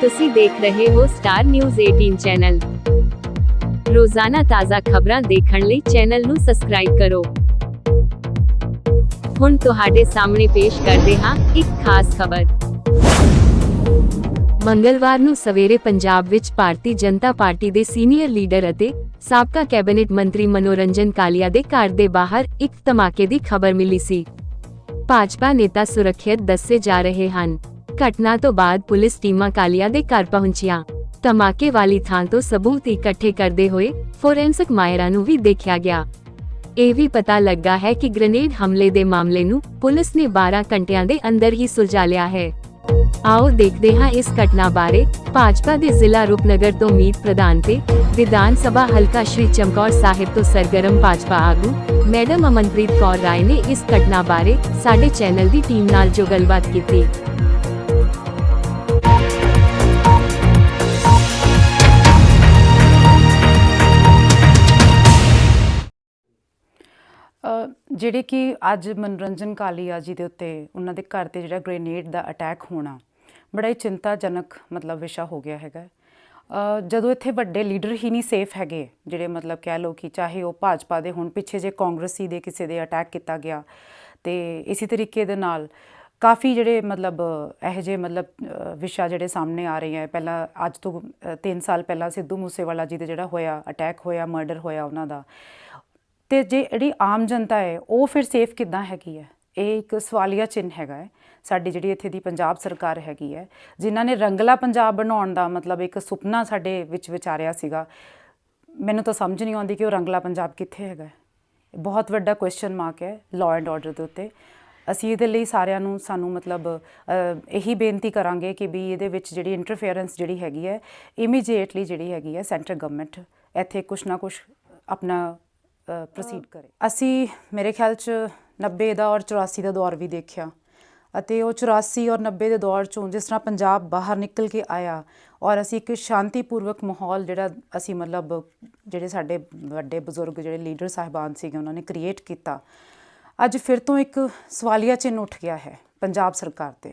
ਤੁਸੀਂ ਦੇਖ ਰਹੇ ਹੋ ਸਟਾਰ ਨਿਊਜ਼ 18 ਚੈਨਲ ਰੋਜ਼ਾਨਾ ਤਾਜ਼ਾ ਖਬਰਾਂ ਦੇਖਣ ਲਈ ਚੈਨਲ ਨੂੰ ਸਬਸਕ੍ਰਾਈਬ ਕਰੋ। ਹੁਣ ਤੁਹਾਡੇ ਸਾਹਮਣੇ ਪੇਸ਼ ਕਰਦੇ ਹਾਂ ਇੱਕ ਖਾਸ ਖਬਰ। ਮੰਗਲਵਾਰ ਨੂੰ ਸਵੇਰੇ ਪੰਜਾਬ ਵਿੱਚ ਭਾਰਤੀ ਜਨਤਾ ਪਾਰਟੀ ਦੇ ਸੀਨੀਅਰ ਲੀਡਰ ਅਤੇ ਸਾਬਕਾ ਕੈਬਨਿਟ ਮੰਤਰੀ ਮਨੋਰੰਜਨ ਕਾਲੀਆ ਦੇ ਘਰ ਦੇ ਬਾਹਰ ਇੱਕ ਧਮਾਕੇ ਦੀ ਖਬਰ ਮਿਲੀ ਸੀ। ਭਾਜਪਾ ਨੇਤਾ ਸੁਰੱਖਿਅਤ ਦੱਸੇ ਜਾ ਰਹੇ ਹਨ। ਘਟਨਾ ਤੋਂ ਬਾਅਦ ਪੁਲਿਸ ਟੀਮਾਂ ਕਾਲੀਆ ਦੇ ਘਰ ਪਹੁੰਚੀਆਂ। ਧਮਾਕੇ ਵਾਲੀ ਥਾਂ ਤੋਂ ਸਬੂਤ ਇਕੱਠੇ ਕਰਦੇ ਹੋਏ ਫੋਰੈਂਸਿਕ ਮਾਇਰਾਂ ਨੂੰ ਵੀ ਦੇਖਿਆ ਗਿਆ। ਇਹ ਵੀ ਪਤਾ ਲੱਗਾ ਹੈ ਕਿ ਗ੍ਰੇਨੇਡ ਹਮਲੇ ਦੇ ਮਾਮਲੇ ਨੂੰ ਪੁਲਿਸ ਨੇ 12 ਘੰਟਿਆਂ ਦੇ ਅੰਦਰ ਹੀ ਸੁਲਝਾ ਲਿਆ ਹੈ। ਆਓ ਦੇਖਦੇ ਹਾਂ ਇਸ ਘਟਨਾ ਬਾਰੇ ਭਾਜਪਾ ਦੇ ਜ਼ਿਲ੍ਹਾ ਰੂਪਨਗਰ ਤੋਂ ਮੀਤ ਪ੍ਰਧਾਨ ਤੇ ਵਿਧਾਨ ਸਭਾ ਹਲਕਾ ਸ਼੍ਰੀ ਚਮਕੌਰ ਸਾਹਿਬ ਤੋਂ ਸਰਗਰਮ ਭਾਜਪਾ ਆਗੂ ਮੈਡਮ ਅਮਨਪ੍ਰੀਤ ਕੌਰ ਰਾਏ ਨੇ ਇਸ ਘਟਨਾ ਬਾਰੇ ਸਾਡੇ ਚੈਨਲ ਦੀ ਟੀਮ ਨਾਲ ਜੋ ਗੱਲਬਾਤ ਕੀਤੀ। ਜਿਹੜੇ ਕਿ ਅੱਜ ਮਨੋਰੰਜਨ ਕਾਲੀਆ ਜੀ ਦੇ ਉੱਤੇ ਉਹਨਾਂ ਦੇ ਘਰ ਤੇ ਜਿਹੜਾ ਗ੍ਰੇਨੇਡ ਦਾ ਅਟੈਕ ਹੋਣਾ, ਬੜਾ ਹੀ ਚਿੰਤਾਜਨਕ ਮਤਲਬ ਵਿਸ਼ਾ ਹੋ ਗਿਆ ਹੈਗਾ। ਜਦੋਂ ਇੱਥੇ ਵੱਡੇ ਲੀਡਰ ਹੀ ਨਹੀਂ ਸੇਫ ਹੈਗੇ, ਜਿਹੜੇ ਮਤਲਬ ਕਹਿ ਲਓ ਕਿ ਚਾਹੇ ਉਹ ਭਾਜਪਾ ਦੇ ਹੁਣ, ਪਿੱਛੇ ਜੇ ਕਾਂਗਰਸੀ ਦੇ ਕਿਸੇ ਦੇ ਅਟੈਕ ਕੀਤਾ ਗਿਆ, ਤੇ ਇਸੇ ਤਰੀਕੇ ਦੇ ਨਾਲ ਕਾਫੀ ਜਿਹੜੇ ਮਤਲਬ ਇਹੋ ਜਿਹੇ ਮਤਲਬ ਵਿਸ਼ਾ ਜਿਹੜੇ ਸਾਹਮਣੇ ਆ ਰਹੇ ਆ ਪਹਿਲਾਂ ਅੱਜ ਤੋਂ 3 ਸਾਲ ਪਹਿਲਾਂ ਸਿੱਧੂ ਮੂਸੇਵਾਲਾ ਜੀ ਦੇ ਜਿਹੜਾ ਹੋਇਆ ਅਟੈਕ ਹੋਇਆ ਮਰਡਰ ਹੋਇਆ ਉਹਨਾਂ ਦਾ ਤੇ ਜੇ ਜਿਹੜੀ ਆਮ ਜਨਤਾ ਹੈ, ਉਹ ਫਿਰ ਸੇਫ ਕਿੱਦਾਂ ਹੈਗੀ ਹੈ? ਇਹ ਇੱਕ ਸਵਾਲੀਆ ਚਿੰਨ੍ਹ ਹੈਗਾ ਹੈ। ਸਾਡੀ ਜਿਹੜੀ ਇੱਥੇ ਦੀ ਪੰਜਾਬ ਸਰਕਾਰ ਹੈਗੀ ਹੈ, ਜਿਨ੍ਹਾਂ ਨੇ ਰੰਗਲਾ ਪੰਜਾਬ ਬਣਾਉਣ ਦਾ ਮਤਲਬ ਇੱਕ ਸੁਪਨਾ ਸਾਡੇ ਵਿੱਚ ਵਿਚਾਰਿਆ ਸੀਗਾ। ਮੈਨੂੰ ਤਾਂ ਸਮਝ ਨਹੀਂ ਆਉਂਦੀ ਕਿ ਉਹ ਰੰਗਲਾ ਪੰਜਾਬ ਕਿੱਥੇ ਹੈਗਾ ਇਹ ਬਹੁਤ ਵੱਡਾ ਕੁਐਸਚਨ ਮਾਰਕ ਹੈ ਲਾਅ ਐਂਡ ਆਰਡਰ ਦੇ ਉੱਤੇ। ਅਸੀਂ ਇਹਦੇ ਲਈ ਸਾਰਿਆਂ ਨੂੰ ਸਾਨੂੰ ਮਤਲਬ ਇਹੀ ਬੇਨਤੀ ਕਰਾਂਗੇ ਕਿ ਵੀ ਇਹਦੇ ਵਿੱਚ ਜਿਹੜੀ ਇੰਟਰਫੇਰੈਂਸ ਜਿਹੜੀ ਹੈਗੀ ਹੈ ਇਮੀਡੀਏਟਲੀ ਜਿਹੜੀ ਹੈਗੀ ਹੈ ਸੈਂਟਰ ਗਵਰਨਮੈਂਟ ਇੱਥੇ ਕੁਛ ਨਾ ਕੁਛ ਆਪਣਾ ਪ੍ਰੋਸੀਡ ਕਰੇ। ਅਸੀਂ ਮੇਰੇ ਖਿਆਲ ਚ 90 ਦਾ ਔਰ 84 ਦਾ ਦੌਰ ਵੀ ਦੇਖਿਆ। ਅਤੇ ਉਹ 84 ਔਰ 90 ਦੇ ਦੌਰ ਚੋਂ ਜਿਸ ਤਰ੍ਹਾਂ ਪੰਜਾਬ ਬਾਹਰ ਨਿਕਲ ਕੇ ਆਇਆ ਔਰ ਅਸੀਂ ਇੱਕ ਸ਼ਾਂਤੀਪੂਰਵਕ ਮਾਹੌਲ ਜਿਹੜਾ ਅਸੀਂ ਮਤਲਬ ਜਿਹੜੇ ਸਾਡੇ ਵੱਡੇ ਬਜ਼ੁਰਗ ਜਿਹੜੇ ਲੀਡਰ ਸਾਹਿਬਾਨ ਸੀਗੇ ਉਹਨਾਂ ਨੇ ਕ੍ਰੀਏਟ ਕੀਤਾ। ਅੱਜ ਫਿਰ ਤੋਂ ਇੱਕ ਸਵਾਲੀਆ ਚਿੰਨ੍ਹ ਉੱਠ ਗਿਆ ਹੈ ਪੰਜਾਬ ਸਰਕਾਰ ਤੇ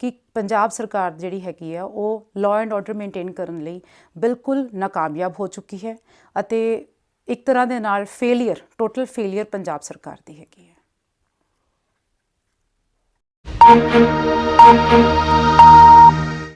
ਕਿ ਪੰਜਾਬ ਸਰਕਾਰ ਜਿਹੜੀ ਹੈਗੀ ਆ ਉਹ ਲਾਅ ਐਂਡ ਆਰਡਰ ਮੇਨਟੇਨ ਕਰਨ ਲਈ ਬਿਲਕੁਲ ਨਾਕਾਮਯਾਬ ਹੋ ਚੁੱਕੀ ਹੈ। ਅਤੇ ਇੱਕ ਤਰ੍ਹਾਂ ਦੇ ਨਾਲ ਫੇਲਿਅਰ ਟੋਟਲ ਫੇਲਿਅਰ ਪੰਜਾਬ ਸਰਕਾਰ ਦੀ ਹੈਗੀ ਹੈ।